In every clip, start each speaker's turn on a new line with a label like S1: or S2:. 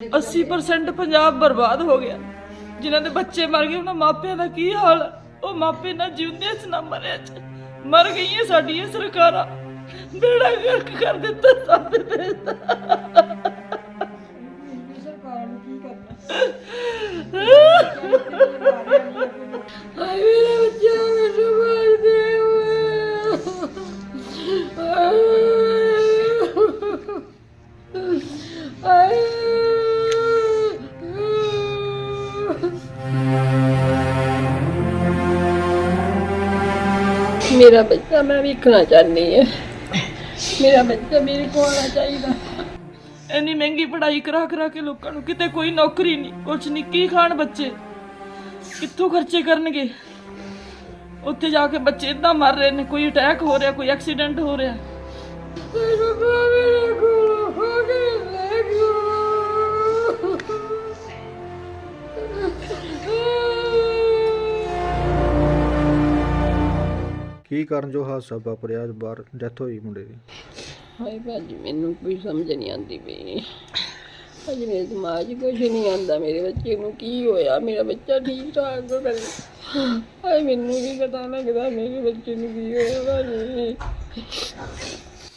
S1: 80% ਪੰਜਾਬ ਬਰਬਾਦ ਹੋ ਗਿਆ। ਜਿਨ੍ਹਾਂ ਦੇ ਬੱਚੇ ਮਰ ਗਏ, ਉਹਨਾਂ ਮਾਪਿਆਂ ਦਾ ਕੀ ਹਾਲ? ਉਹ ਮਾਪੇ ਨਾ ਜਿਉਂਦੇ ਚ ਨਾ ਮਰਿਆ ਚ ਮਰ ਗਈਆਂ ਸਾਡੀਆਂ ਸਰਕਾਰਾਂ। ਬੇੜਾ ਗਰਕ ਕਰ ਦਿੱਤਾ ਸਾਡੇ ਦੇਸ਼ ਦਾ ਮੇਰਾ ਬੱਚਾ ਮੈਂ ਵੇਖਣਾ ਚਾਹਨੀ ਹੈ। ਮੇਰਾ ਬੱਚਾ ਮੇਰੇ ਕੋਲ ਆਉਣਾ ਚਾਹੀਦਾ। ਇੰਨੀ ਮਹਿੰਗੀ ਪੜ੍ਹਾਈ ਕਰਾ ਕਰਾ ਕੇ ਲੋਕਾਂ ਨੂੰ ਕਿਤੇ ਕੋਈ ਨੌਕਰੀ ਨਹੀਂ ਕੁਛ ਨਹੀਂ। ਕੀ ਖਾਣ ਬੱਚੇ? ਕਿੱਥੋਂ ਖਰਚੇ ਕਰਨਗੇ? ਉੱਥੇ ਜਾ ਕੇ ਬੱਚੇ ਇਦਾਂ ਮਰ ਰਹੇ ਨੇ ਕੋਈ ਅਟੈਕ ਹੋ ਰਿਹਾ ਕੋਈ ਐਕਸੀਡੈਂਟ ਹੋ ਰਿਹਾ। ਮੇਰੇ ਕੋਲ
S2: ਕੀ ਕਾਰਨ ਜੋ ਹਾਦਸਾ ਵਾਪਰਿਆ ਅੱਜ ਬਾਹਰ ਡੈਥ ਹੋਈ ਮੁੰਡੇ ਦੀ?
S1: ਹਾਏ ਭਾਜੀ ਮੈਨੂੰ ਕੋਈ ਸਮਝ ਨਹੀਂ ਆਉਂਦੀ ਪਈ ਅੱਜ ਮੇਰੇ ਦਿਮਾਗ 'ਚ ਕੁਝ ਨਹੀਂ ਆਉਂਦਾ ਮੇਰੇ ਬੱਚੇ ਨੂੰ ਕੀ ਹੋਇਆ? ਮੇਰਾ ਬੱਚਾ ਠੀਕ ਠਾਕ ਹੋ ਕਰੇ ਹਾਏ ਮੈਨੂੰ ਵੀ ਪਤਾ ਲੱਗਦਾ ਮੇਰੇ ਬੱਚੇ ਨੂੰ ਕੀ ਹੋਇਆ ਭਾਜੀ।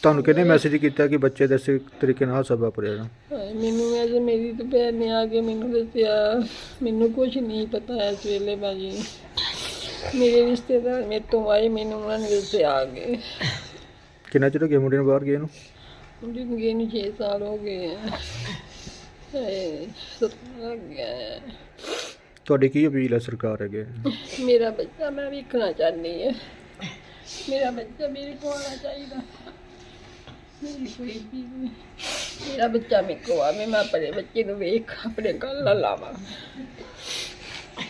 S2: ਤੁਹਾਨੂੰ ਕਿਹਨੇ ਮੈਸੇਜ ਕੀਤਾ ਕਿ ਬੱਚੇ ਦੇ ਇਸ ਤਰੀਕੇ ਨਾਲ ਹਾਦਸਾ ਵਾਪਰਿਆ ਨਾ?
S1: ਹਾਏ ਮੈਨੂੰ ਅੱਜ ਮੇਰੀ ਤੇ ਭੈਣ ਨੇ ਆ ਕੇ ਮੈਨੂੰ ਦੱਸਿਆ। ਮੈਨੂੰ ਕੁਝ ਨਹੀਂ ਪਤਾ ਇਸ ਵੇਲੇ ਭਾਜੀ। ਮੇਰੇ ਰਿਸ਼ਤੇਦਾਰ ਮੇਰੇ ਤੋਂ ਆਏ ਮੈਨੂੰ ਉਹਨਾਂ ਨੇ ਦੱਸਿਆ ਆ ਕੇ।
S2: ਕਿੰਨਾ ਚਿਰ ਹੋ ਗਿਆ ਮੁੰਡੇ ਨੂੰ ਬਾਹਰ ਗਏ ਨੂੰ?
S1: ਮੁੰਡੇ ਨੂੰ ਗਏ ਨੂੰ 6 ਸਾਲ ਹੋ ਗਏ ਆ। ਹਾਏ ਸੱਤ ਲੱਗ ਗਿਆ ਹੈ।
S2: ਤੁਹਾਡੀ ਕੀ ਅਪੀਲ ਹੈ ਸਰਕਾਰ ਅੱਗੇ?
S1: ਮੇਰਾ ਬੱਚਾ ਮੈਂ ਵੇਖਣਾ ਚਾਹਨੀ ਹੈ ਮੇਰਾ ਬੱਚਾ ਮੇਰੇ ਕੋਲ ਆਉਣਾ ਚਾਹੀਦਾ। ਮੇਰੀ ਕੋਈ ਵੀ ਨਹੀਂ। ਮੇਰਾ ਬੱਚਾ ਮੇਰੇ ਕੋਲ ਆਵੇ ਮੈਂ ਆਪਣੇ ਬੱਚੇ ਨੂੰ ਵੇਖ ਆਪਣੇ ਗੱਲ ਲਾਵਾਂ।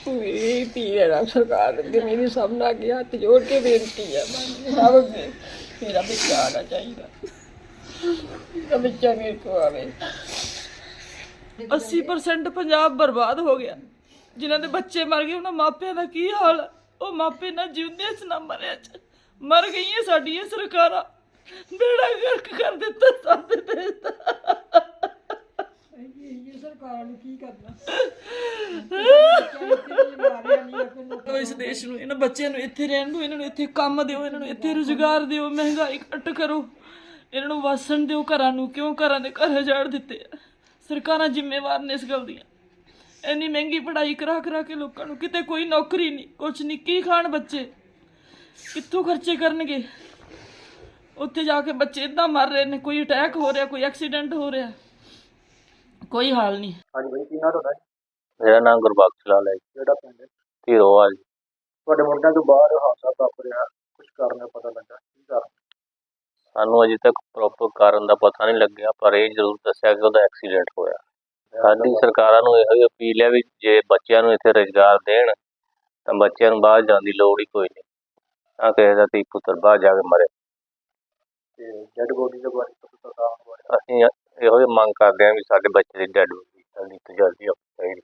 S1: ਮੇਰੀ ਧੀ ਹੈ ਨਾ ਸਰਕਾਰ ਅੱਗੇ ਮੇਰੀ ਸਾਹਮਣੇ ਆ ਕੇ ਹੱਥ ਜੋੜ ਕੇ ਬੇਨਤੀ ਹੈ ਸਭ ਅੱਗੇ ਮੇਰਾ ਬੱਚਾ ਆਉਣਾ ਚਾਹੀਦਾ। ਮੇਰਾ ਬੱਚਾ ਮੇਰੇ ਕੋਲ ਆਵੇ। 80% ਪੰਜਾਬ ਬਰਬਾਦ ਹੋ ਗਿਆ। ਜਿਨ੍ਹਾਂ ਦੇ ਬੱਚੇ ਮਰ ਗਏ, ਉਹਨਾਂ ਮਾਪਿਆਂ ਦਾ ਕੀ ਹਾਲ ਉਹ ਮਾਪੇ ਨਾ ਜਿਉਂਦੇ ਚ ਨਾ ਮਰਿਆ। ਚ ਮਰ ਗਈਆਂ ਸਾਡੀਆਂ ਸਰਕਾਰਾਂ। ਬੇੜਾ ਗਰਕ ਕਰ ਦਿੱਤਾ ਸਾਡੇ ਦੇਸ਼ ਦਾ
S3: ਇਹ ਸਰਕਾਰ ਨੂੰ ਕੀ ਕਰਨਾ
S1: ਉਹ ਇਸ ਦੇਸ਼ ਨੂੰ ਇਹਨਾਂ ਬੱਚਿਆਂ ਨੂੰ ਇੱਥੇ ਰਹਿਣ ਦਿਓ ਇਹਨਾਂ ਨੂੰ ਇੱਥੇ ਕੰਮ ਦਿਓ ਇਹਨਾਂ ਨੂੰ ਇੱਥੇ ਰੁਜ਼ਗਾਰ ਦਿਓ ਮਹਿੰਗਾਈ ਘੱਟ ਕਰੋ। ਇਹਨਾਂ ਨੂੰ ਵਸਣ ਦਿਓ ਘਰਾਂ ਨੂੰ ਕਿਉਂ ਘਰਾਂ ਦੇ ਘਰ ਉਜਾੜ ਦਿੱਤੇ ਆ? ਸਰਕਾਰਾਂ ਜ਼ਿੰਮੇਵਾਰ ਨੇ ਇਸ ਗੱਲ ਦੀਆਂ। ਇੰਨੀ ਮਹਿੰਗੀ ਪੜ੍ਹਾਈ ਕਰਾ ਕਰਾ ਕੇ ਲੋਕਾਂ ਨੂੰ ਕਿਤੇ ਕੋਈ ਨੌਕਰੀ ਨਹੀਂ ਕੁਛ ਨਹੀਂ ਕੀ ਖਾਣ ਬੱਚੇ? ਕਿੱਥੋਂ ਖਰਚੇ ਕਰਨਗੇ? ਉੱਥੇ ਜਾ ਕੇ ਬੱਚੇ ਇਦਾਂ ਮਰ ਰਹੇ ਨੇ ਕੋਈ ਅਟੈਕ ਹੋ ਰਿਹਾ ਕੋਈ ਐਕਸੀਡੈਂਟ ਹੋ ਰਿਹਾ ਕੋਈ ਹਾਲ ਨਹੀਂ।
S2: ਹਾਂਜੀ ਬਾਈ ਕੀ ਨਾਮ ਤੁਹਾਡਾ?
S4: ਮੇਰਾ ਨਾਮ ਗੁਰਬਖਸ਼ ਲਾਲ ਹੈ ਜੀ,
S2: ਜਿਹੜਾ ਪਿੰਡ
S4: ਧੀਰੋਵਾਲ ਜੀ।
S2: ਤੁਹਾਡੇ ਮੁੰਡਿਆਂ ਤੋਂ ਬਾਹਰ ਹਾਦਸਾ ਵਾਪਰਿਆ ਕੁਝ ਕਾਰਨ ਪਤਾ ਲੱਗਾ ਕੀ ਕਾਰਨ?
S4: ਸਾਨੂੰ ਅਜੇ ਤੱਕ ਪ੍ਰੋਪਰ ਕਾਰਨ ਦਾ ਪਤਾ ਨਹੀਂ ਲੱਗਿਆ ਪਰ ਇਹ ਜ਼ਰੂਰ ਦੱਸਿਆ ਕਿ ਉਹਦਾ ਐਕਸੀਡੈਂਟ ਹੋਇਆ। ਸਾਡੀ ਸਰਕਾਰਾਂ ਨੂੰ ਇਹੋ ਹੀ ਅਪੀਲ ਹੈ ਵੀ ਜੇ ਬੱਚਿਆਂ ਨੂੰ ਇੱਥੇ ਰੁਜ਼ਗਾਰ ਦੇਣ ਤਾਂ ਬੱਚਿਆਂ ਨੂੰ ਬਾਹਰ ਜਾਣ ਦੀ ਲੋੜ ਹੀ ਕੋਈ ਨਹੀਂ। ਤਾਂ ਕਿਸੇ ਦਾ ਧੀ ਪੁੱਤਰ ਬਾਹਰ ਜਾ ਕੇ ਮਰੇ।
S2: ਤੇ ਡੈਡ ਬੋਡੀ ਦੇ ਬਾਰੇ ਪਤਾ ਕਾਰਨ ਬਾਰੇ।
S4: ਅਸੀਂ ਇਹੋ ਹੀ ਮੰਗ ਕਰਦੇ ਹਾਂ ਵੀ ਸਾਡੇ ਬੱਚੇ ਦੀ ਡੈਡ ਬੋਡੀ ਜਲਦੀ ਤੋਂ ਜਲਦੀ ਚਾਹੀਦੀ